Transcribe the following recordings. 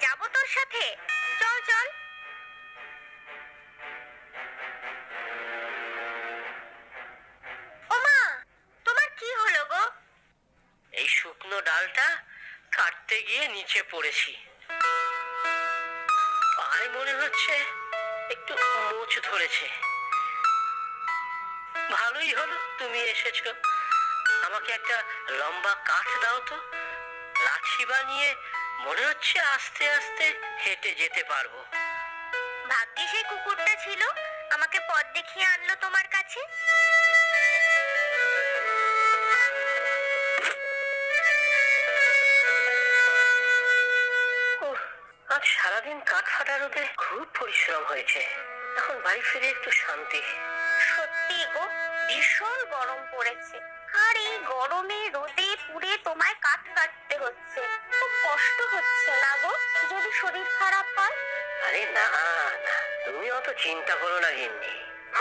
যাব তোর সাথে। চল চল। ও মা, তোমার কি হলো গো? এই শুকনো ডালটা কাটতে গিয়ে নিচে পড়েছি। পায়ে মনে হচ্ছে একটু মোচ ধরেছে। ভালোই হলো তুমি এসেছ। আমাকে একটা লম্বা কাঠ দাও তো। লাঠি বানিয়ে মনে হচ্ছে আস্তে আস্তে হেঁটে যেতে পারব। ভাগ্যে সেই কুকুরটা ছিল? আমাকে পথ দেখিয়ে আনলো তোমার কাছে? আজ সারাদিন কাঠ ফাটা রোদে খুব পরিশ্রম হয়েছে। এখন বাড়ি ফিরে একটু শান্তি। সত্যি গো ভীষণ গরম পড়েছে। আর এই গরমে রোদে পুড়ে তোমায় কাঠ কাটতে হচ্ছে। খুব কষ্ট হচ্ছে না গো? যদি শরীর খারাপ হয়? আরে না না তুমি অত চিন্তা করো না গিন্নি।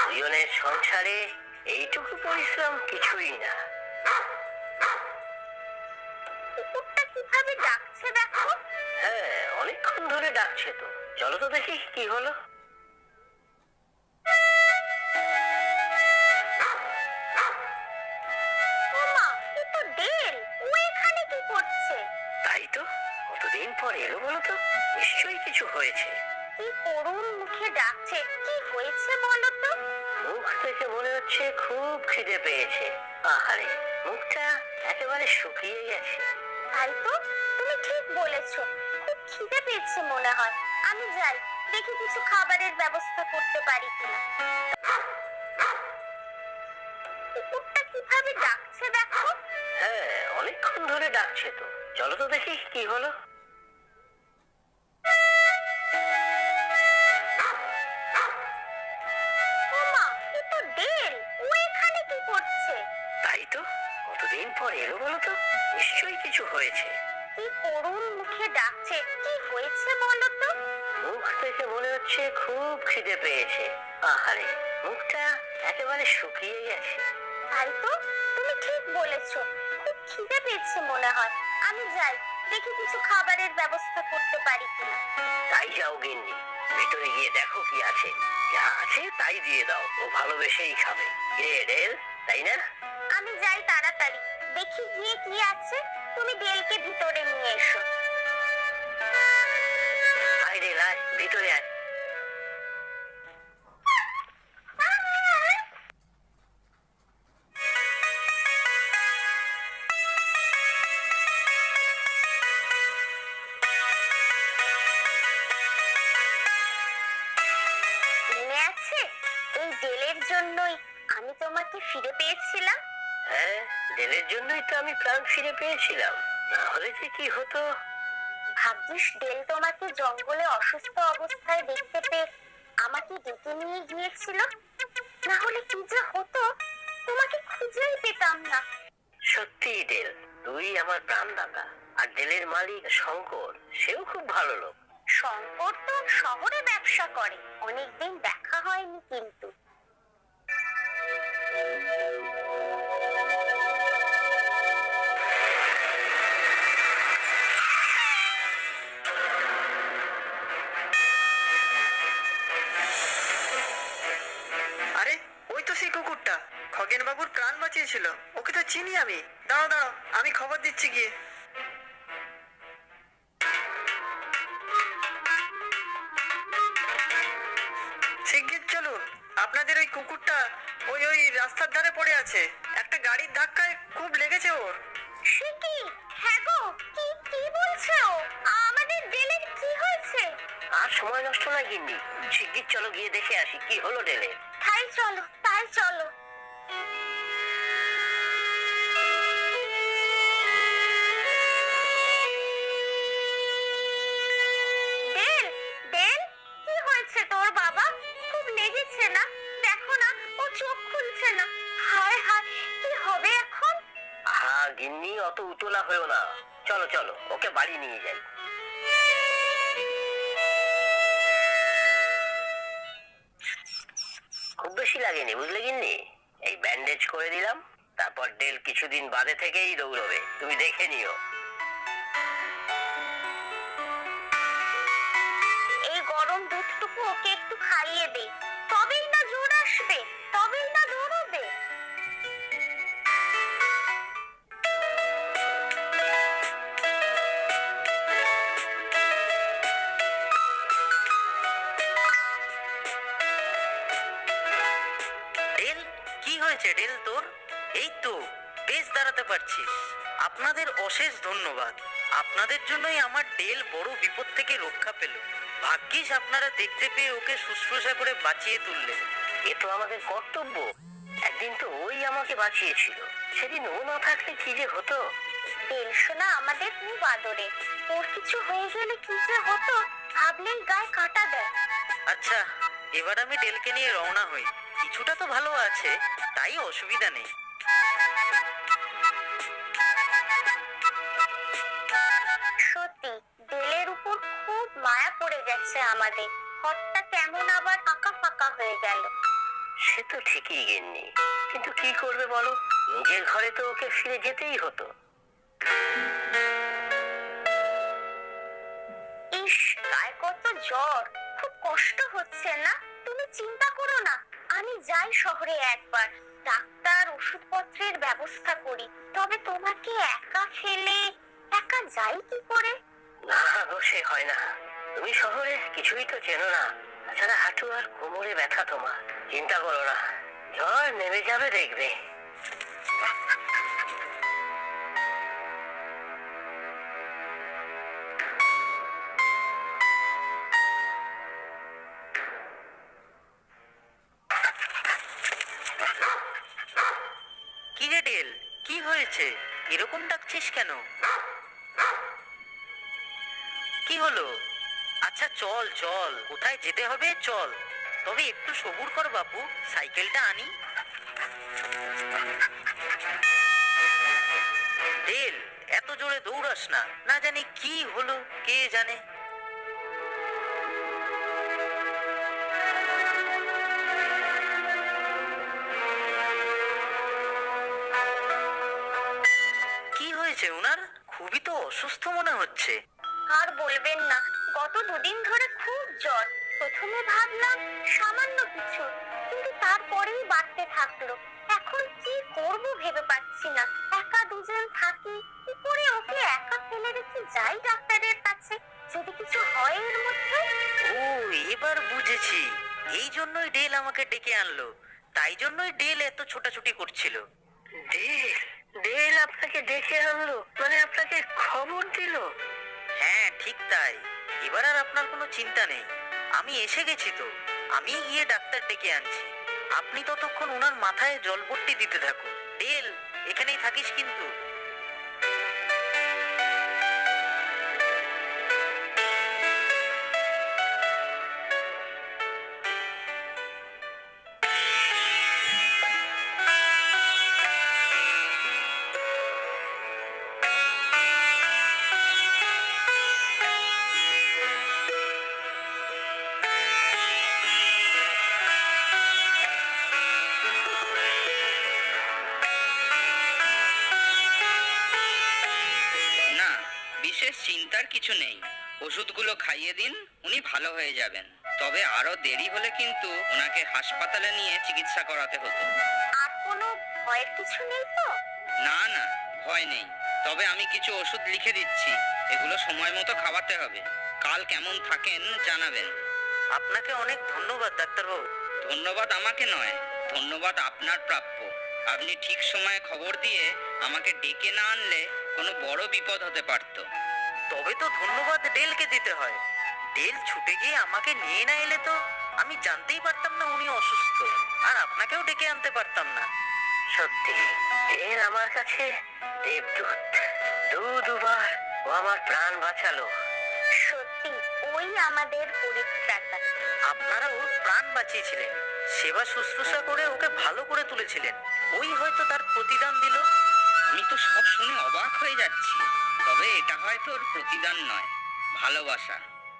দুজনের সংসারে এইটুকু পরিশ্রম কিছুই না। কুকুরটা কীভাবে ডাকছে দেখো? হ্যাঁ অনেকক্ষণ ধরে ডাকছে তো। চলো তো দেখি কি হলো। ডাকছে। কি হয়েছে বলো তো? মুখ দেখে মনে হচ্ছে খুব খিদে পেয়েছে। আহারে মুখটা একেবারে শুকিয়ে গেছে। তাই তো? তুমি ঠিক বলেছ। খুব খিদে পেয়েছে মনে হয়। আমি যাই দেখি কিছু খাবারের ব্যবস্থা করতে পারি কিনা। কুকুরটা কীভাবে ডাকছে দেখো। হ্যাঁ অনেকক্ষণ ধরে ডাকছে তো। চলো তো দেখি কি হলো। কিছু হয়েছে? কি করুণ মুখে ডাকছে। কি হয়েছে বলো তো মুখ দেখে মনে হচ্ছে খুব খিদে পেয়েছে। আহারে মুখটা একেবারে শুকিয়ে গেছে। তাই তো? তুমি ঠিক বলেছ। খুব খিদে পেয়েছে মনে হয়। আমি যাই দেখি কিছু খাবারের ব্যবস্থা করতে পারি কিনা। তাই যাও গিন্নি ভেতরে গিয়ে দেখো কি আছে। যা আছে তাই দিয়ে দাও ও ভালোবেসেই খাবে। তাই না? আমি যাই তাড়াতাড়ি। দেখি গিয়ে কি আছে তুমি বেলকে ভিতরে নিয়ে এসো। আয় রে আয় ভিতরে আয়। আছে? এই জন্যই আমি তোমাকে ফিরে পেয়েছিলাম? হ্যাঁ ডেলের জন্যই তো আমি প্রাণ ফিরে পেয়েছিলাম। না হলে যে কি হতো? ভাগ্যিস ডেল তোমাকে জঙ্গলে অসুস্থ অবস্থায় দেখতে পেয়ে আমাকে ডেকে নিয়ে গিয়েছিল। না হলে কি যে হতো তোমাকে খুঁজেই পেতাম না। সত্যি ডেল তুই আমার প্রাণদাতা। আর ডেলের মালিক শঙ্কর সেও খুব ভালো লোক। শঙ্কর তো শহরে ব্যবসা করে অনেকদিন দেখা হয়নি কিন্তু। ওকে তো চিনি আমি। দাঁড়াও দাঁড়াও আমি খবর দিচ্ছি গিয়ে। শিগগির চলুন আপনাদের ওই কুকুরটা ওই ওই রাস্তার ধারে পড়ে আছে। একটা গাড়ির ধাক্কায় খুব লেগেছে ওর সে কি? হ্যাঁ গো কি কি বলছো আমাদের ডেলের কি হয়েছে? আর সময় নষ্ট না গিন্নি। শিগগির চলো গিয়ে দেখে আসি কি হলো ডেলে। তাই চলো তাই তাই চলো। লেগেছে না। দেখো না ও চোখ খুলছে না। হায় হায় কি হবে এখন? হা গিন্নি অত উতলা হয়েও না। চলো চলো ওকে বাড়ি নিয়ে যাই। খুব বেশি লাগেনি বুঝলে গিন্নি? এই ব্যান্ডেজ করে দিলাম তারপর ডেল কিছুদিন বাদে থেকেই দৌড়বে। তুমি দেখে নিও। এই গরম দুধটুকু ওকে একটু খাইয়ে দে। তবেই না জোর আসবে, তবেই না দৌড়বে। কি হয়েছে ডেল তোর? এই তো, বেশ দাঁড়াতে পারছিস। আপনাদের অশেষ ধন্যবাদ। আপনাদের জন্যই আমার ডেল বড় বিপদ থেকে রক্ষা পেল। ভাগ্যিস আপনারা দেখতে পেয়ে ওকে শুশ্রূষা করে বাঁচিয়ে তুললেন। এ তো আমাদের কর্তব্য। একদিন তো ওই আমাকে বাঁচিয়েছিল। সেদিন ও না থাকলে কি যে হতো? বেলসোনা আমাদের খুব আদরে। ওর কিছু হয়ে গেলে কি যে হতো ভাবলেই গায়ে কাঁটা দেয়। আচ্ছা এবার আমি ডেলকে নিয়ে রওনা হই। কিছুটা তো ভালো আছে তাই অসুবিধা নেই। সত্যি বেলের উপর খুব মায়া পড়ে গেছে আমাদের। ঘরটা কেমন আবার ফাঁকা ফাঁকা হয়ে গেল। সে তো ঠিকই গেননি। কিন্তু কি করবে বলো? নিজের ঘরে তো ওকে ফিরে যেতেই হতো। ইস গায়ে কত জ্বর। খুব কষ্ট হচ্ছে না? তুমি চিন্তা করো না। আমি যাই শহরে একবার। ডাক্তার ওষুধপত্রের ব্যবস্থা করি। তবে তোমাকে একা ফেলে একা যাই কি করে? না সে হয় না। তুমি শহরে কিছুই তো চেনো না। তাছাড়া হাঁটু আর কোমরে ব্যথা তোমার। চিন্তা করো না। জ্বর নেমে যাবে দেখবে। কি হয়েছে? এরকম ডাকছিস কেন? কি হলো? আচ্ছা চল চল। কোথায় যেতে হবে? চল। তবে একটু সবুর কর বাপু, সাইকেলটা আনি। এত জোরে দৌড়াস না। না জানি কি হলো, কে জানে? আর বলবেন না। গত দুদিন ধরে খুব জ্বর। প্রথমে ভাবলাম সামান্য কিছু কিন্তু তারপরেই বাড়তে থাকল। এখন কি করব ভেবে পাচ্ছি না। একা দুজন থাকি কি করে ওকে একা ফেলে রেখে যাই ডাক্তারের কাছে? যদি কিছু হয় এর মধ্যে? ও এবার বুঝেছি। এই জন্যই ডেল আমাকে ডেকে আনলো। তাই জন্যই ডেল এত ছোটাছুটি করছিল। ডেল? ডেল আপনাকে ডেকে আনলো? মানে আপনাকে খবর দিল? হ্যাঁ ঠিক তাই। এবার আর আপনার কোনো চিন্তা নেই। আমি এসে গেছি তো। আমি গিয়ে ডাক্তার ডেকে আনছি। আপনি ততক্ষণ ওনার মাথায় জলপট্টি দিতে থাকুন। ডেল এখানেই থাকিস কিন্তু। কিছু নেই। ওষুধগুলো খাইয়ে দিন উনি ভালো হয়ে যাবেন। তবে আরও দেরি হলে কিন্তু ওনাকে হাসপাতালে নিয়ে চিকিৎসা করাতে হতো। আর কোনো ভয়ের কিছু নেই তো? না না ভয় নেই। তবে আমি কিছু ওষুধ লিখে দিচ্ছি। এগুলো সময় মতো খাওয়াতে হবে। কাল কেমন থাকেন জানাবেন। আপনাকে অনেক ধন্যবাদ ডাক্তারবাবু। ধন্যবাদ আমাকে নয় ধন্যবাদ আপনার প্রাপ্য। আপনি ঠিক সময়ে খবর দিয়ে আমাকে ডেকে না আনলে কোনো বড় বিপদ হতে পারতো। তবে তো ধন্যবাদ ডেলকে দিতে হয়। ডেল ছুটে গিয়ে আমাকে নিয়ে না এলে তো আমি জানতেই পারতাম না উনি অসুস্থ। আর আপনাকেও ডেকে আনতে পারতাম না। সত্যি ডেল আমার কাছে দেবদূত। দু দুবার ও আমার প্রাণ বাঁচালো। সত্যি ওই আমাদের পরিত্রাতা। আপনারা ওর প্রাণ বাঁচিয়েছিলেন। সেবা শুশ্রূষা করে ওকে ভালো করে তুলেছিলেন। ওই হয়তো তার প্রতিদান দিল। আমি তো সব শুনে অবাক হয়ে যাচ্ছি। তবে এটা হয়তো ওর প্রতিদান নয় ভালোবাসা।